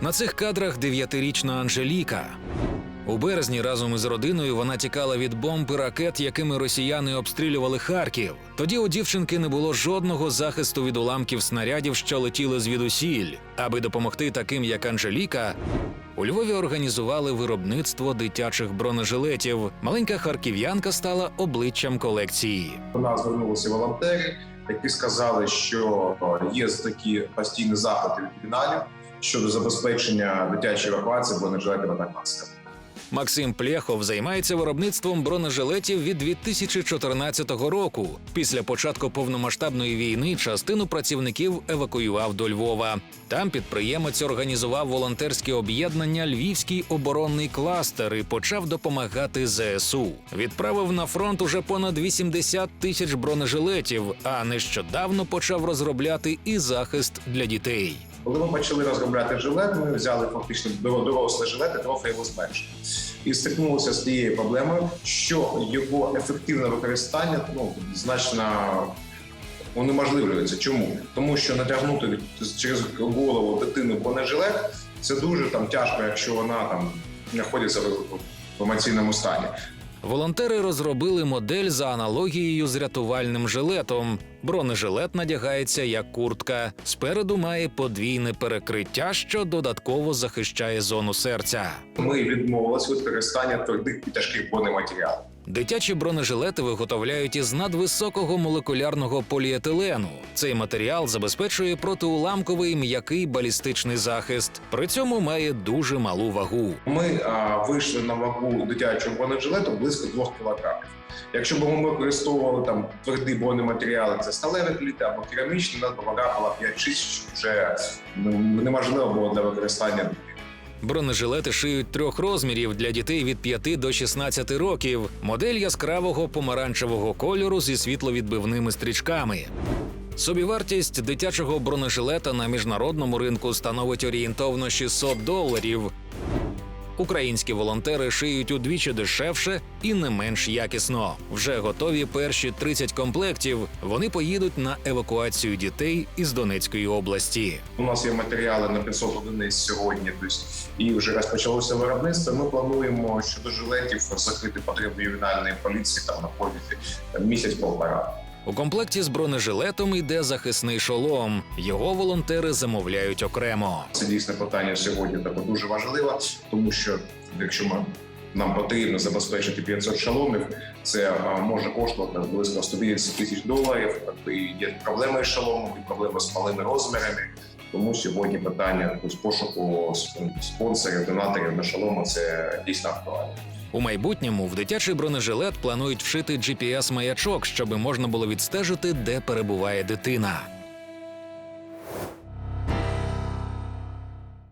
На цих кадрах дев'ятирічна Анжеліка. У березні разом із родиною вона тікала від бомб і ракет, якими росіяни обстрілювали Харків. Тоді у дівчинки не було жодного захисту від уламків снарядів, що летіли звідусіль. Аби допомогти таким, як Анжеліка, у Львові організували виробництво дитячих бронежилетів. Маленька харків'янка стала обличчям колекції. До нас звернулися волонтери, які сказали, що є такі постійні заходи від фіналів щодо забезпечення дитячої евакуації бронежилетами та масками. Максим Плєхов займається виробництвом бронежилетів від 2014 року. Після початку повномасштабної війни частину працівників евакуював до Львова. Там підприємець організував волонтерське об'єднання Львівський оборонний кластер і почав допомагати ЗСУ. Відправив на фронт уже понад 80 тисяч бронежилетів, а нещодавно почав розробляти і захист для дітей. Коли ми почали розробляти жилет, ми взяли фактично дор- дорослий жилет і трохи його зменшили. І стикнулися з тією проблемою, що його ефективне використання ну, значно унеможливлюється. Чому? Тому що натягнути через голову дитину бронежилет це дуже там тяжко, якщо вона там знаходиться в емоційному стані. Волонтери розробили модель за аналогією з рятувальним жилетом. Бронежилет надягається як куртка. Спереду має подвійне перекриття, що додатково захищає зону серця. Ми відмовилися від використання твердих і тяжких бронематеріалів. Дитячі бронежилети виготовляють із надвисокого молекулярного поліетилену. Цей матеріал забезпечує протиуламковий м'який балістичний захист. При цьому має дуже малу вагу. Ми а, вийшли на вагу дитячого бронежилету близько 2 кг. Якщо б ми використовували там тверді бронематеріали, це сталеві пліти або керамічні, нас вага була 5-6, вже ну, неможливо було для використання. Бронежилети шиють трьох розмірів для дітей від 5 до 16 років. Модель яскравого помаранчевого кольору зі світловідбивними стрічками. Собівартість дитячого бронежилета на міжнародному ринку становить орієнтовно 600 доларів. Українські волонтери шиють удвічі дешевше і не менш якісно. Вже готові перші 30 комплектів. Вони поїдуть на евакуацію дітей із Донецької області. У нас є матеріали на 500 одиниць сьогодні, тобто, і вже розпочалося виробництво. Ми плануємо щодо жилетів закрити потребу ювенальної поліції там на протязі там, місяць-полтора. У комплекті з бронежилетом йде захисний шолом. Його волонтери замовляють окремо. Це дійсно питання сьогодні таке дуже важливе, тому що якщо ми нам потрібно забезпечити 500 шаломів, це може коштувати близько 150 тисяч доларів. Тобто і є проблеми з шаломом, і проблеми з малими розмірами. Тому сьогодні питання ось, пошуку спонсорів, донаторів на шалома це дійсно актуально. У майбутньому в дитячий бронежилет планують вшити GPS-маячок, щоб можна було відстежити, де перебуває дитина.